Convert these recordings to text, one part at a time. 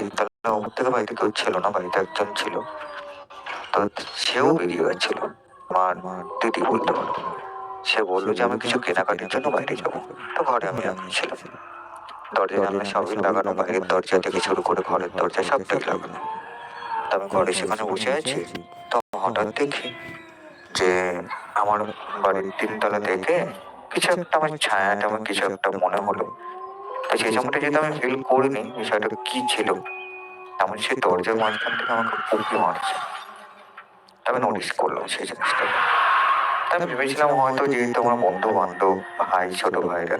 তিনতলা উপর থেকে বাড়িতে কেউ ছিল না বাড়িতে একজন ছিল। তো সেও বেরিয়ে গেছিল। মার মার দিদি বলতে পারো সে বলল যে আমি কিছু কেনাকাটির জন্য বাইরে যাব। তো ঘরে আমি ছিলাম। দরজা জানলা সবই লাগানো বাইরের দরজা থেকে শুরু করে ঘরের দরজা সবটাই লাগানো। তো আমি ঘরে সেখানে বসে আছি। তো হঠাৎ দেখি যে আমার বাড়ির তিনতলা থেকে কিছু একটা আমার ছায়াটা আমার কিছু একটা মনে হলো। তো সেই সময়টা যেহেতু আমি ফিল করিনি বিষয়টা কি ছিল? তেমন সেই দরজার মাঝখান থেকে আমাকে উঁকি মারছে। তবে নোটিস করলাম সেই জিনিসটা। আমি ভেবেছিলাম হয়তো যেহেতু আমার বন্ধু বান্ধব ভাই ছোট ভাইরা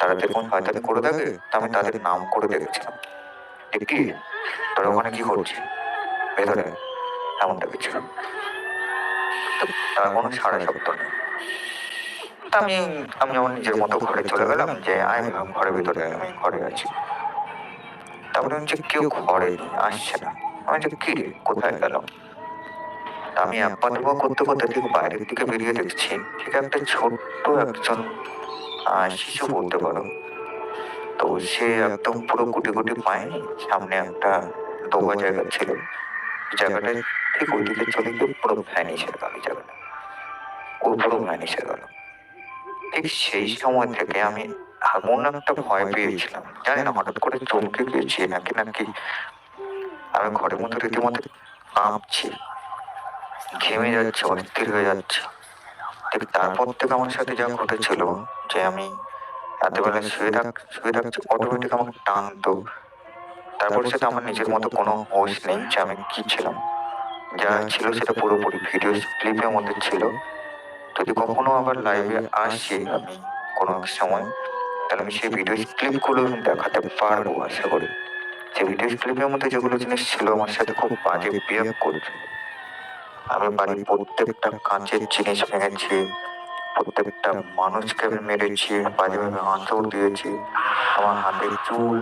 তারা দেখুন হয়তো করে থাকে তা আমি তাদের নাম করে দেখেছিলাম কি? তোরা ওখানে কি করছিস ভেতরে। এমনটা কিছু। তার কোনো সাড়া শব্দ নেই। আমি আমি আমার নিজের মতো ঘরে চলে গেলাম যে ভাব ঘরের ভিতরে আমি ঘরে আছি। তারপরে হচ্ছে কেউ ঘরে আসছে না। আমি যে কি কোথায় গেলাম? আমি পা করতে করতে ঠিক বাইরের দিকে বেরিয়ে দেখছি। ঠিক একটা ছোট্ট একজন শিশু বলতে পারো। তো সে একদম পুরো গুটি গুটি পায় সামনে একটা দোয়া জায়গা ছিল। জায়গাটা ঠিক ওই দিকে চলে গিয়ে পুরো ভ্যানিশ হয়ে গেল জায়গাটা। ও পুরো ভ্যানিশ হয়ে গেল। ঠিক সেই সময় থেকে আমি এমন একটা ভয় পেয়েছিলাম জানি না হঠাৎ করে চমকে গিয়েছি নাকি নাকি আমি ঘরের মধ্যে রীতিমতো কাঁপছি ঘেমে যাচ্ছে অস্থির হয়ে যাচ্ছে। ঠিক তারপর থেকে আমার সাথে যা ঘটেছিল যে আমি রাতেবেলা শুয়ে থাক শুয়ে থাকছি অটোমেটিক আমাকে টানতো। তারপর সেটা আমার নিজের মতো কোনো হোশ নেই যে আমি কি ছিলাম যা ছিল সেটা পুরোপুরি ভিডিও ক্লিপের মধ্যে ছিল। যদি কখনো আবার লাইভে আসি আমি কোনো এক সময় তাহলে আমি সেই ভিডিও ক্লিপগুলো দেখাতে পারব আশা করি। সেই ভিডিও ক্লিপের মধ্যে যেগুলো জিনিস ছিল আমার সাথে খুব বাজে বিহেভ করেছে। আমি বাড়ির প্রত্যেকটা কাঁচের জিনিস ভেঙেছি প্রত্যেকটা মানুষকে আমি মেরেছি বাজেভাবে আঁচড় দিয়েছি আমার হাতের চুল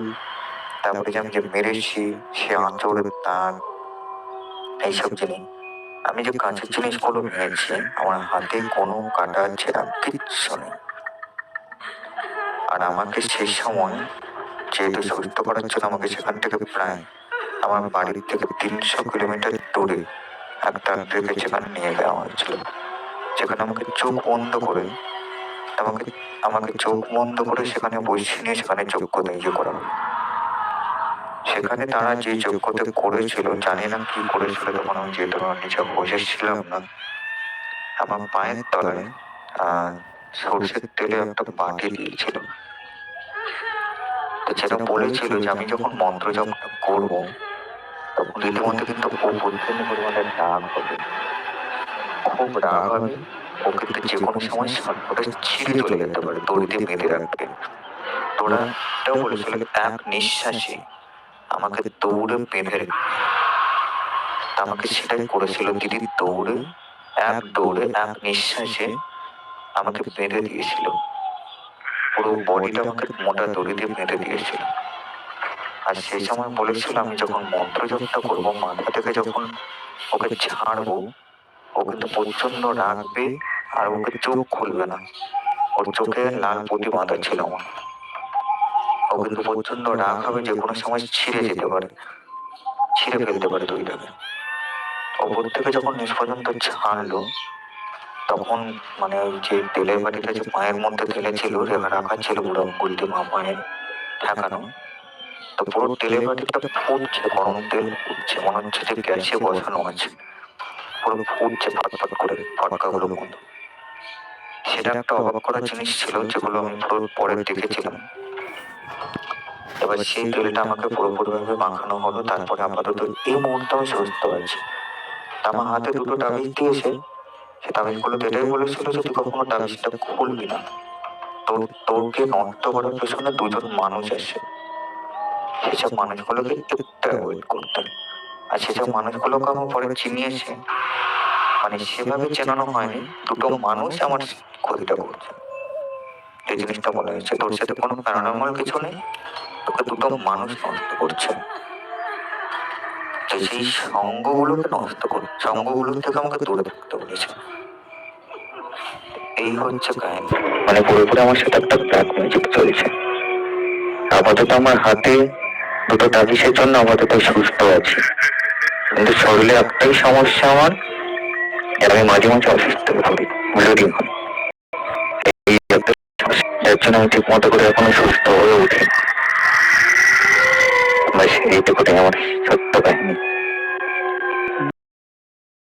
তারপরে যে আমি যে মেরেছি সে আঁচড়ের দাগ এইসব জিনিস আমি যে কাঁচের জিনিসগুলো ভেঙেছি আমার হাতে কোনো কাটা ছেঁড়া কিচ্ছু নেই আর আমাকে সেই সময় যেহেতু সুস্থ করার জন্য আমাকে সেখান থেকে প্রায় আমার বাড়ির থেকে তিনশো কিলোমিটার দূরে একটা ট্রেকে সেখানে নিয়ে যাওয়া হয়েছিল সেখানে আমাকে চোখ বন্ধ করে, আমাকে আমাকে চোখ বন্ধ করে সেখানে বসিয়ে নিয়ে সেখানে যোগ্যতা ইয়ে করা। সেখানে তারা যে যোগ্যতা করেছিল জানি না কি করেছিল তখন আমি যেহেতু আমার নিজে বসেছিলাম না। আমার পায়ের তলায় আহ, সর্ষের তেলে একটা বাটি দিয়েছিল। তো যেটা বলেছিল যে আমি যখন মন্ত্র জপটা করব তখন রীতিমতো কিন্তু খুব প্রচণ্ড পরিমাণে রাগ হবে। খুব রাগ হবে ও কিন্তু যে কোনো সময় সাপটা ছিঁড়ে চলে যেতে পারে দড়িতে বেঁধে রাখবে তোরা এটাও বলেছিল এক নিঃশ্বাসে আমাকে দৌড়ে বেঁধে আমাকে সেটাই করেছিল দিদি দৌড়ে এক দৌড়ে এক নিঃশ্বাসে আমাকে বেঁধে দিয়েছিল। পুরো বডিটা আমাকে মোটা দড়ি দিয়ে বেঁধে দিয়েছিল। আর সেই সময় বলেছিল আমি যখন মন্ত্র জপটা করব মাথা থেকে যখন ওকে ছাড়বো ও কিন্তু প্রচণ্ড রাখবে আর ওকে চোখ খুলবে না। ওর চোখে লাল পুঁতি বাঁধা ছিল। আমার। ও কিন্তু প্রচণ্ড রাগ হবে, যে কোনো সময় ছিঁড়ে যেতে পারে। ছিঁড়ে ফেলতে পারে দইটাকে। ওপর থেকে যখন নিচ পর্যন্ত ছাড়লো, তখন মানে ওই যে তেলের বাটিটা যে মায়ের মধ্যে তেলে ছিল রেখা ছিল পুরো গুলতে মা পায়ের ঠেকানো তো পুরো তেলের বাটিটা ফুটছে, গরম তেল ফুটছে, মনে হচ্ছে যে গ্যাসে বসানো আছে। পুরো ফুটছে, ফটফট করে ফটকাগুলো বন্ধ। সেটা একটা অবাক করার জিনিস ছিল, যেগুলো আমি পুরো পরে দেখেছিলাম এবার সেই তেলটা আমাকে পুরোপুরিভাবে মাখানো হলো তারপরে আপাতত এই মুহূর্তে আমি সুস্থ আছি। আমার হাতে দুটো তাবিজ দিয়েছে সে তাবিজগুলো এটাই বলেছিল যে তুই কখনো তাবিজটা খুলবি না। তোর তোরকে নষ্ট করার পেছনে দুজন মানুষ আছে। সেসব মানুষগুলোকে একটু অ্যাভয়েড করতে। আর সেসব মানুষগুলোকে আমার পরে চিনিয়েছে। মানে সেভাবে চেনানো হয়নি। দুটো মানুষ আমার ক্ষতিটা করছে। যে জিনিসটা বলা হয়েছে। তোর সাথে কোনো প্যারানর্মাল কিছু নেই? তোকে দুটো মানুষ নষ্ট করছে। তুই সেই সঙ্গগুলোকে নষ্ট কর সঙ্গগুলো থেকে আমাকে দূরে থাকতে বলেছে। এই হচ্ছে কাহিনী। মানে পুরোপুরি আমার সাথে একটা ব্ল্যাক ম্যাজিক চলছে। আপাতত আমার হাতে দুটো তাবিসের জন্য আপাতত সুস্থ আছে। কিন্তু শরীরে একটাই সমস্যা আমার আমি মাঝে মাঝে অসুস্থ হয়ে ব্লিডিং হয় যেন ঠিকমতো করে এখনো সুস্থ হয়ে ওঠেনি ব্যাস এইটুকুটাই আমার সত্য কাহিনী